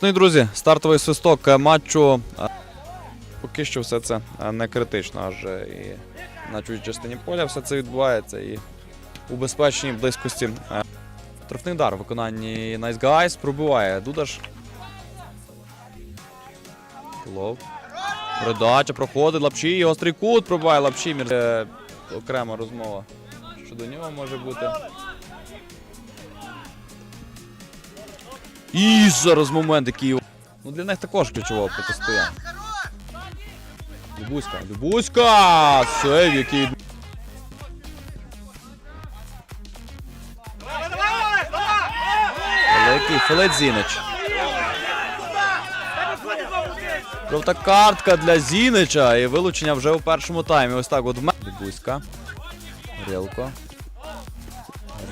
Шановні друзі, стартовий свисток е, матчу. Е, Поки що все це е, не критично, адже і на чужій частині поля все це відбувається і у безпечній близькості. Трофний удар у виконанні Nice Guys пробиває Дудаш. Лов. Передача проходить Лапчі, гострий кут пробиває Лапчі. Мір- Е, Окрема розмова щодо нього може бути. І зараз момент, який. Ну для них також ключового протистояння. Любуська, Любуська! Сейв, який. Великий Филип Зінич. Жовта картка для Зінича і вилучення вже у першому таймі. Ось так от в мене. Любуська. Орєлко.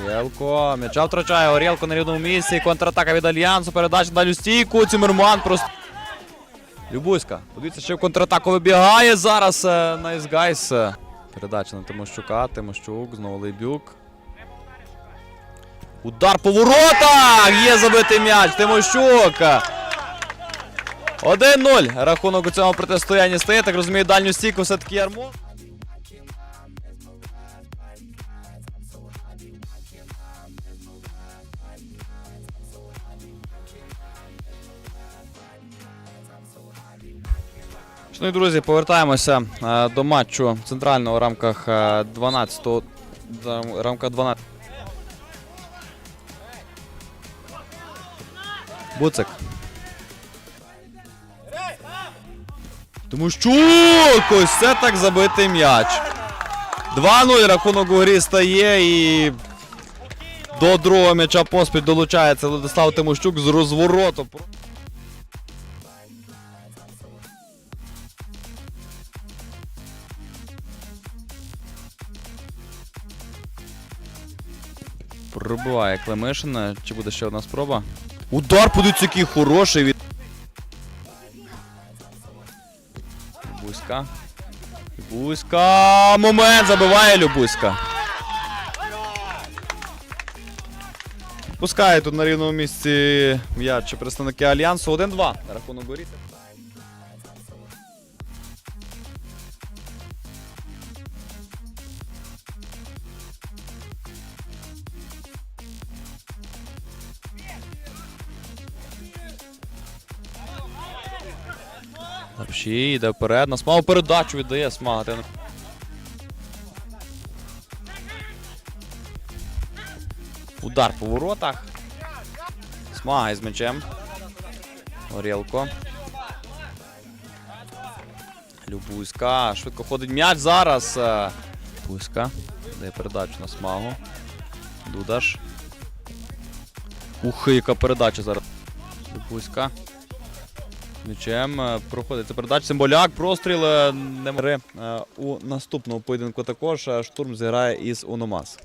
Орєлко. М'яча втрачає. Орєлко на рівному місці. Контратака від Альянсу. Передача дальню стійку. Цімерман просто. Любуська. Подивіться, ще в контратаку вибігає зараз. е, Найс Гайс. Передача на Тимощука. Тимощук. Знову Лейбюк. Удар по воротах! Є забитий м'яч. Тимощук. 1-0. Рахунок у цьому протистоянні стає. Так розумію, дальню стійку все-таки Ярмо. Шановні друзі, повертаємося е, до матчу центрального в рамках 12-го рамка 12. Буцик. Тому що ось це так забитий м'яч. 2-0 рахунок у грі стає і до другого м'яча поспіль долучається Владислав Тимощук з розвороту. Пробиває Клемишина. Чи буде ще одна спроба? Удар подивіться, який хороший від. Любуська. Любуська. Момент забиває Любуська. Пускає тут на рівному місці м'яч представники Альянсу. 1-2 на рахунок горіти. Лапші йде вперед. На смагу передачу віддає смага. Удар по воротах. Смага із м'ячем. Орілко. Любуська. Швидко ходить м'яч зараз. Е, Любуська. Дає передачу на смагу. Дудаш. Ух, яка передача зараз. Любуська. М'ячем проходиться проходить ця передача. Симболяк, простріл е, не гри е, у наступному поєдинку також. е, Штурм зіграє із Уномас.